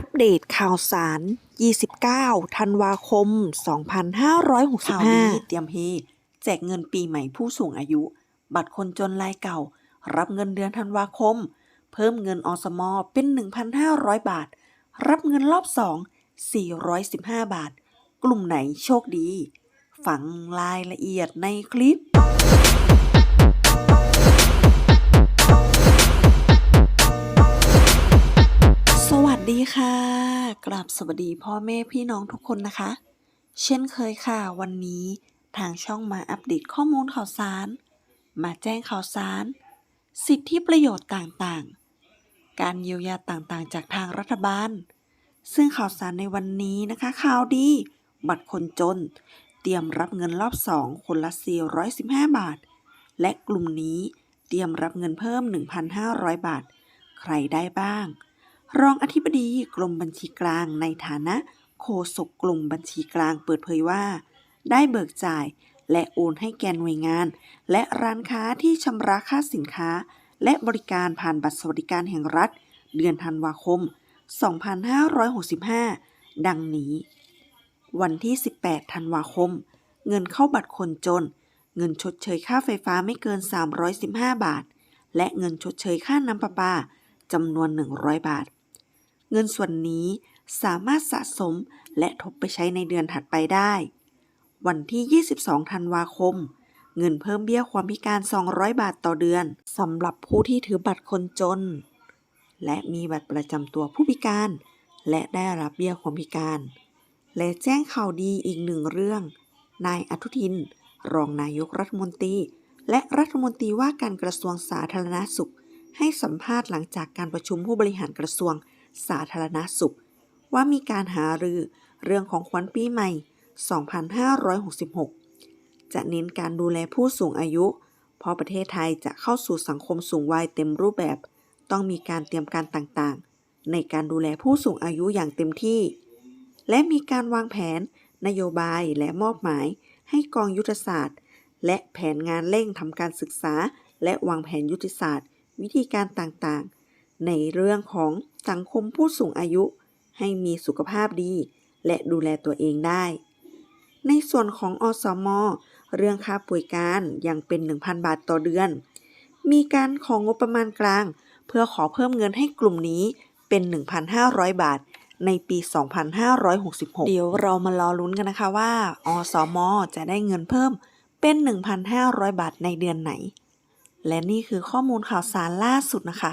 อัปเดตข่าวสาร 29 ธันวาคมข่าวดีเตรียมเฮแจกเงินปีใหม่ผู้สูงอายุ บัตรคนจนรายเก่า รับเงินเดือนธันวาคม เพิ่มเงินอสมอเป็น 1,500 บาท รับเงินรอบ2 415 บาท กลุ่มไหนโชคดีฟังรายละเอียดในคลิป กราบสวัสดีพ่อแม่พี่น้องทุกคนนะคะ เช่นเคยค่ะ วันนี้ทางช่องมาอัปเดตข้อมูลข่าวสาร มาแจ้งข่าวสาร สิทธิประโยชน์ต่างๆ การเยียวยาต่างๆ จากทางรัฐบาล ซึ่งข่าวสารในวันนี้นะคะข่าวดี บัตรคนจน เตรียมรับเงินรอบ2คนละ 415 บาท และกลุ่มนี้เตรียมรับเงินเพิ่ม 1,500 บาท ใครได้บ้าง รองอธิบดีกรมบัญชีกลางในฐานะโฆษกกรมบัญชีกลางเปิดเผยว่า ได้เบิกจ่ายและโอนให้แก่หน่วยงาน และร้านค้าที่ชำระค่าสินค้า และบริการผ่านบัตรสวัสดิการแห่งรัฐ เดือนธันวาคม 2565 ดังนี้ วันที่ 18 ธันวาคม เงินเข้าบัตรคนจน เงินชดเชยค่าไฟฟ้าไม่เกิน 315 บาท และเงินชดเชยค่าน้ำประปาจำนวน 100 บาท เงินส่วนนี้สามารถสะสมและทบไปใช้ในเดือนถัดไปได้ วันที่ 22 ธันวาคม เงินเพิ่มเบี้ยความพิการ 200 บาทต่อเดือนสำหรับผู้ที่ถือบัตรคนจน และมีบัตรประจำตัวผู้พิการ และได้รับเบี้ยความพิการ และแจ้งข่าวดีอีกหนึ่งเรื่อง นายอนุทิน รองนายกรัฐมนตรี และรัฐมนตรีว่าการกระทรวงสาธารณสุข ให้สัมภาษณ์หลังจากการประชุมผู้บริหารกระทรวง สาธารณสุข ว่ามีการหารือเรื่องของขวัญปีใหม่ 2566 จะเน้นการดูแลผู้สูงอายุ เพราะประเทศไทยจะเข้าสู่สังคมสูงวัยเต็มรูปแบบ ต้องมีการเตรียมการต่างๆ ในการดูแลผู้สูงอายุอย่างเต็มที่ และมีการวางแผน นโยบายและมอบหมาย ให้กองยุทธศาสตร์ และแผนงานเร่งทำการศึกษา และวางแผนยุทธศาสตร์ วิธีการต่างๆ ในเรื่องของสังคมผู้สูงอายุ ให้มีสุขภาพดี และดูแลตัวเองได้ ในส่วนของอสม เรื่องค่าป่วยการยังเป็น 1,000 บาทต่อเดือน มีการของงบประมาณกลาง เพื่อขอเพิ่มเงินให้กลุ่มนี้เป็น 1,500 บาทในปี 2566 เดี๋ยวเรามารอลุ้นกันนะคะว่า อสม จะได้เงินเพิ่มเป็น 1,500 บาทในเดือนไหน และนี่คือข้อมูลข่าวสารล่าสุดนะคะ